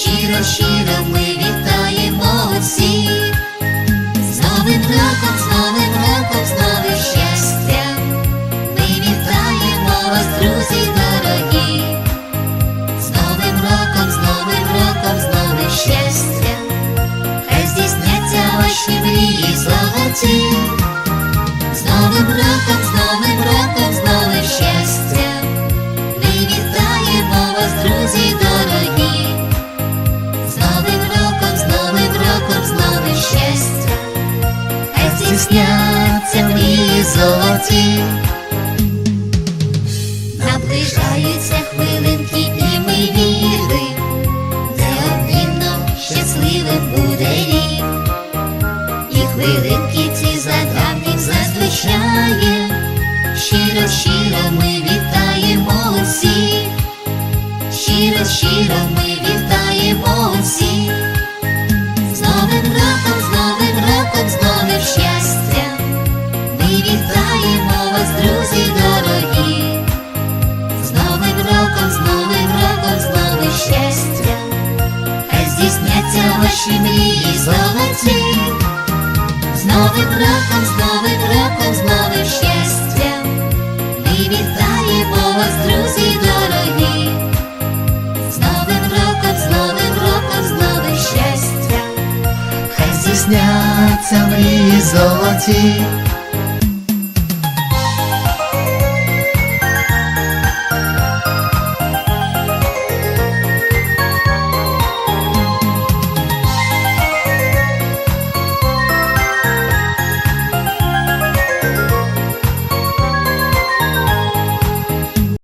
щиро, щиро ми вітаємо всіх, з новим роком, з новим роком, з новим щастям, ми вітаємо вас, друзі дорогі, з новим роком, з новим роком, з новим щастям, хай здійсняться ваші мрії, золоті, з новим роком. Здійсняться мрії золоті. Наближаються хвилинки і ми віри, неодмінно щасливим буде рік. І хвилинки ці за давнім зазвичає, щиро, щиро ми вітаємо усіх, щиро, щиро ми вітаємо ваші мрії золоті. З Новим роком, з Новим роком, з новим щастям, ми вітаємо вас, друзі дорогі. З Новим роком, з Новим роком, з новим щастям, Хай здійсняться мрії золоті.